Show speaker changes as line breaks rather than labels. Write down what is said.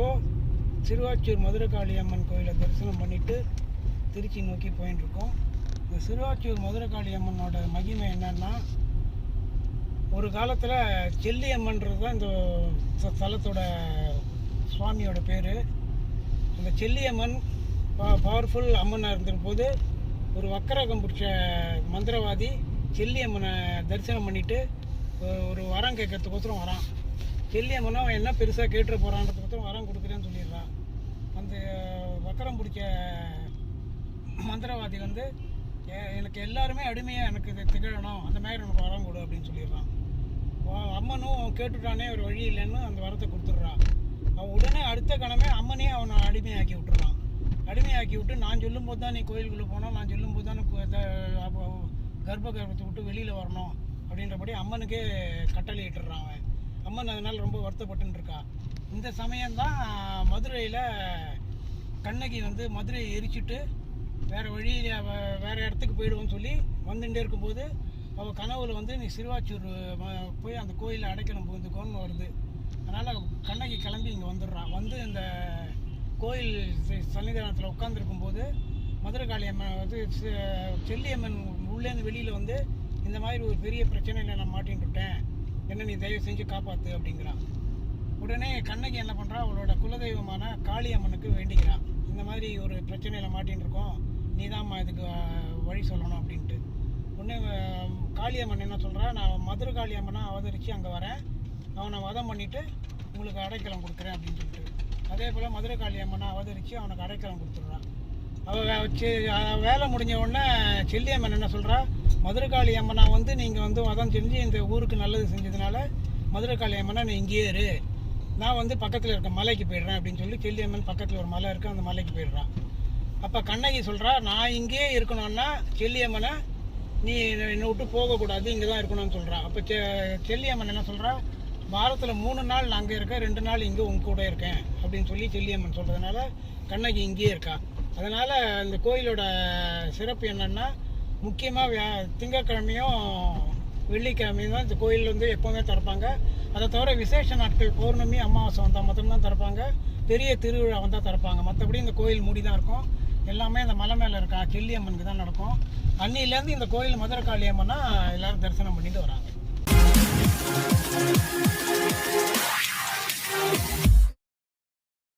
இப்போது சிறுவாச்சூர் மதுரகாளி அம்மன் கோயிலை தரிசனம் பண்ணிட்டு திருச்சி நோக்கி போயின்ட்டுருக்கோம் இந்த சிறுவாச்சூர் மதுரகாளி அம்மனோட மகிமை என்னன்னா ஒரு காலத்தில் செல்லியம்மன்றது தான் இந்த ஸ்தலத்தோட சுவாமியோட பேர். அந்த செல்லியம்மன் பவர்ஃபுல் அம்மனாக இருந்திருக்கும்போது ஒரு வக்கரகம் பிடிச்ச மந்திரவாதி செல்லியம்மனை தரிசனம் பண்ணிட்டு ஒரு- ஒரு வரம் கேட்கறதுக்கோசரம் வரான். செல்லியம்மனை அவன் என்ன பெருசாக கேட்டுற போகிறான்றதுக்கோசரம் வரம் கொடுக்குறேன்னு சொல்லிடுறான். அந்த வக்கரம் பிடிச்ச மந்திரவாதி வந்து எனக்கு எல்லாருமே அடிமையாக எனக்கு இது திகழணும். அந்த மாதிரி எனக்கு வரம் கொடு அப்படின்னு சொல்லிடுறான். அம்மனும் கேட்டுட்டானே ஒரு வழி இல்லைன்னு அந்த வரத்தை கொடுத்துட்றான். அவன் உடனே அடுத்த கணமே அம்மனே அவனை அடிமையாக்கி விட்டுறான். அடிமையாக்கி விட்டு நான் சொல்லும்போது தான் நீ கோயிலுக்குள்ளே போனோம். நான் சொல்லும்போது தான் கர்ப்ப கர்ப்பத்தை விட்டு வெளியில் வரணும். அப்படின்றபடி அம்மனுக்கே கட்டளை இட்டுறான் அவன். அம்மன் அதனால் ரொம்ப வருத்தப்பட்டுருக்கா இந்த சமயம்தான் மதுரையில் கண்ணகி வந்து மதுரையை எரிச்சிட்டு வேறு வழியில் வேறு இடத்துக்கு போயிடுவோன்னு சொல்லி வந்துட்டே இருக்கும்போது அவள் கனவுல வந்து நீ சிறுவாச்சூர் போய் அந்த கோயிலில் அடைக்கணும் புகுந்துக்கோன்னு வருது. அதனால் கண்ணகி கிளம்பி இங்கே வந்துடுறான் வந்து இந்த கோயில் சன்னிதானத்தில் உட்காந்துருக்கும் போது மதுரகாளி அம்மன் வந்து செல்லியம்மன் உள்ளேருந்து வெளியில் வந்து இந்த மாதிரி ஒரு பெரிய பிரச்சனையில் நான் மாட்டின்ட்டுட்டேன் என்ன நீ தயவு செஞ்சு காப்பாற்று அப்படிங்கிறான். உடனே கண்ணகி என்ன பண்ணுறா அவளோட குலதெய்வமான காளியம்மனுக்கு வேண்டிக்கிறான் இந்த மாதிரி ஒரு பிரச்சனையில் மாட்டின்னு இருக்கோம். நீதாம்மா இதுக்கு வழி சொல்லணும் அப்படின்ட்டு. உடனே காளியம்மன் என்ன சொல்கிறா நான் மதுரை காளியம்மனை அவதரித்து அங்கே வரேன். அவனை வதம் பண்ணிவிட்டு உங்களுக்கு அடைக்கலம் கொடுக்குறேன் அப்படின்னு சொல்லிட்டு. அதே போல் மதுரை காளியம்மனை அவதரித்து அவனுக்கு அடைக்கலம் கொடுத்துட்றான் அவள் வேலை முடிஞ்ச உடனே செல்லியம்மன் என்ன சொல்கிறா மதுரை காளி அம்மனா வந்து நீங்கள் வந்து மதம் செஞ்சு இந்த ஊருக்கு நல்லது செஞ்சதுனால மதுரை காளி அம்மனா நீ இங்கேயே இரு. நான் வந்து பக்கத்தில் இருக்க மலைக்கு போயிடுறேன் அப்படின்னு சொல்லி செல்லியம்மன் பக்கத்தில் ஒரு மலை இருக்குது அந்த மலைக்கு போயிடுறான் அப்போ கண்ணகி சொல்கிறா நான் இங்கேயே இருக்கணும்னா செல்லியம்மனை நீ என்னை விட்டு போகக்கூடாது இங்கே தான் இருக்கணும்னு சொல்கிறா அப்போ செ செல்லியம்மன் என்ன சொல்கிறா வாரத்தில் மூணு நாள் நான் அங்கே இருக்கேன் ரெண்டு நாள் இங்கே உங்க கூட இருக்கேன் அப்படின்னு சொல்லி செல்லியம்மன் சொல்கிறதுனால கண்ணகி இங்கேயே இருக்கா. அதனால் இந்த கோயிலோட சிறப்பு என்னென்னா முக்கியமாக வியா திங்கக்கிழமையும் வெள்ளிக்கிழமையும் தான் இந்த கோயில் வந்து எப்போவுமே திறப்பாங்க. அதை தவிர விசேஷ நாட்கள் பௌர்ணமி அமாவாசை வந்தால் மட்டும்தான் திறப்பாங்க. பெரிய திருவிழா வந்தால் திறப்பாங்க. மற்றபடி இந்த கோயில் மூடி தான் இருக்கும். எல்லாமே இந்த மலை மேலே இருக்கா செல்லியம்மனுக்கு தான் நடக்கும். அன்னிலேருந்து இந்த கோயில் மதுரை அம்மன்னா எல்லாரும் தரிசனம் பண்ணிட்டு வராங்க.